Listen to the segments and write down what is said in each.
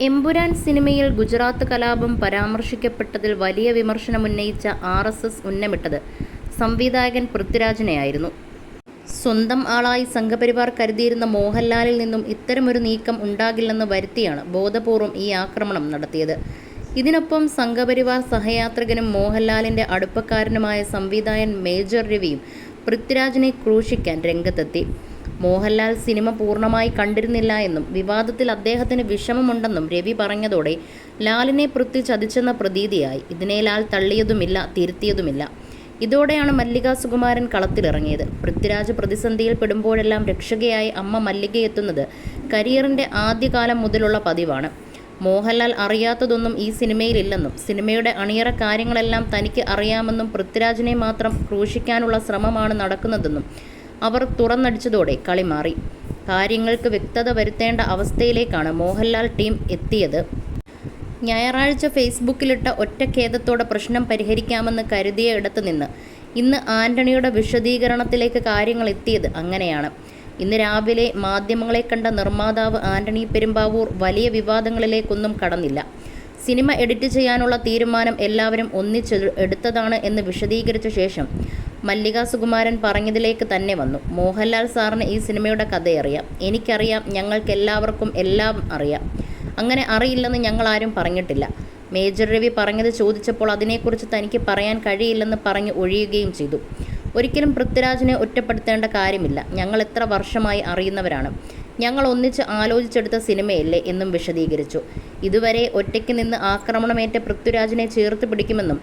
എമ്പുരാൻ സിനിമയിൽ ഗുജറാത്ത് കലാപം പരാമർശിക്കപ്പെട്ടതിൽ വലിയ വിമർശനമുന്നയിച്ച ആർ എസ് എസ് ഉന്നമിട്ടത് സംവിധായകൻ പൃഥ്വിരാജിനെയായിരുന്നു. സ്വന്തം ആളായി സംഘപരിവാർ കരുതിയിരുന്ന മോഹൻലാലിൽ നിന്നും ഇത്തരമൊരു നീക്കം ഉണ്ടാകില്ലെന്ന് വരുത്തിയാണ് ബോധപൂർവം ഈ ആക്രമണം നടത്തിയത്. ഇതിനൊപ്പം സംഘപരിവാർ സഹയാത്രികനും മോഹൻലാലിന്റെ അടുപ്പക്കാരനുമായ സംവിധായകൻ മേജർ രവിയും പൃഥ്വിരാജിനെ ക്രൂശിക്കാൻ രംഗത്തെത്തി. മോഹൻലാൽ സിനിമ പൂർണമായി കണ്ടിരുന്നില്ല എന്നും വിവാദത്തിൽ അദ്ദേഹത്തിന് വിഷമമുണ്ടെന്നും രവി പറഞ്ഞതോടെ ലാലിനെ പൃഥ്വി ചതിച്ചെന്ന പ്രതീതിയായി. ഇതിനെ ലാൽ തള്ളിയതുമില്ല തിരുത്തിയതുമില്ല. ഇതോടെയാണ് മല്ലിക സുകുമാരൻ കളത്തിലിറങ്ങിയത്. പൃഥ്വിരാജ് പ്രതിസന്ധിയിൽ പെടുമ്പോഴെല്ലാം രക്ഷകയായി അമ്മ മല്ലിക എത്തുന്നത് കരിയറിന്റെ ആദ്യകാലം മുതലുള്ള പതിവാണ്. മോഹൻലാൽ അറിയാത്തതൊന്നും ഈ സിനിമയിലില്ലെന്നും സിനിമയുടെ അണിയറ കാര്യങ്ങളെല്ലാം തനിക്ക് അറിയാമെന്നും പൃഥ്വിരാജിനെ മാത്രം ക്രൂശിക്കാനുള്ള ശ്രമമാണ് നടക്കുന്നതെന്നും അവർ തുറന്നടിച്ചതോടെ കളി മാറി. കാര്യങ്ങൾക്ക് വ്യക്തത വരുത്തേണ്ട അവസ്ഥയിലേക്കാണ് മോഹൻലാൽ ടീം എത്തിയത്. ഞായറാഴ്ച ഫേസ്ബുക്കിലിട്ട ഒറ്റഖേദത്തോടെ പ്രശ്നം പരിഹരിക്കാമെന്ന് കരുതിയ ഇടത്ത് നിന്ന് ഇന്ന് ആന്റണിയുടെ വിശദീകരണത്തിലേക്ക് കാര്യങ്ങൾ എത്തിയത് അങ്ങനെയാണ്. ഇന്ന് രാവിലെ മാധ്യമങ്ങളെ കണ്ട നിർമ്മാതാവ് ആന്റണി പെരുമ്പാവൂർ വലിയ വിവാദങ്ങളിലേക്കൊന്നും കടന്നില്ല. സിനിമ എഡിറ്റ് ചെയ്യാനുള്ള തീരുമാനം എല്ലാവരും ഒന്നിച്ച് എടുത്തതാണ് എന്ന് വിശദീകരിച്ച ശേഷം മല്ലിക സുകുമാരൻ പറഞ്ഞതിലേക്ക് തന്നെ വന്നു. മോഹൻലാൽ സാറിന് ഈ സിനിമയുടെ കഥയറിയാം. എനിക്കറിയാം ഞങ്ങൾക്കെല്ലാവർക്കും എല്ലാം അറിയാം. അങ്ങനെ അറിയില്ലെന്ന് ഞങ്ങളാരും പറഞ്ഞിട്ടില്ല. മേജർ രവി പറഞ്ഞത് ചോദിച്ചപ്പോൾ അതിനെക്കുറിച്ച് തനിക്ക് പറയാൻ കഴിയില്ലെന്ന് പറഞ്ഞ് ഒഴിയുകയും ചെയ്തു. ഒരിക്കലും പൃഥ്വിരാജിനെ ഒറ്റപ്പെടുത്തേണ്ട കാര്യമില്ല. ഞങ്ങൾ എത്ര വർഷമായി അറിയുന്നവരാണ്. ഞങ്ങൾ ഒന്നിച്ച് ആലോചിച്ചെടുത്ത സിനിമയല്ലേ എന്നും വിശദീകരിച്ചു. ഇതുവരെ ഒറ്റയ്ക്ക് നിന്ന് ആക്രമണമേറ്റ പൃഥ്വിരാജിനെ ചേർത്ത് പിടിക്കുമെന്നും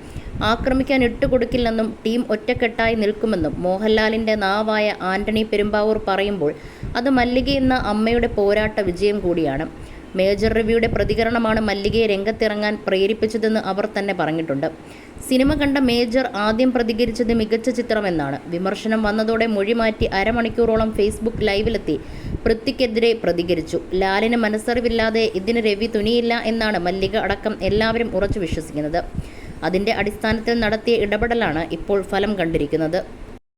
ആക്രമിക്കാൻ ഇട്ടുകൊടുക്കില്ലെന്നും ടീം ഒറ്റക്കെട്ടായി നിൽക്കുമെന്നും മോഹൻലാലിന്റെ നാവായ ആന്റണി പെരുമ്പാവൂർ പറയുമ്പോൾ അത് മല്ലിക എന്ന അമ്മയുടെ പോരാട്ട വിജയം കൂടിയാണ്. മേജർ റിവ്യൂയുടെ പ്രതികരണമാണ് മല്ലികയെ രംഗത്തിറങ്ങാൻ പ്രേരിപ്പിച്ചതെന്ന് അവർ തന്നെ പറഞ്ഞിട്ടുണ്ട്. സിനിമ കണ്ട മേജർ ആദ്യം പ്രതികരിച്ചത് മികച്ച ചിത്രമെന്നാണ്. വിമർശനം വന്നതോടെ മൊഴി മാറ്റി അരമണിക്കൂറോളം ഫേസ്ബുക്ക് ലൈവിലെത്തി പൃഥ്വിക്കെതിരെ പ്രതികരിച്ചു. ലാലിന് മനസ്സറിവില്ലാതെ ഇതിന് രവി തുനിയില്ല എന്നാണ് മല്ലിക അടക്കം എല്ലാവരും ഉറച്ചു വിശ്വസിക്കുന്നത്. അതിന്റെ അടിസ്ഥാനത്തിൽ നടത്തിയ ഇടപെടലാണ് ഇപ്പോൾ ഫലം കണ്ടിരിക്കുന്നത്.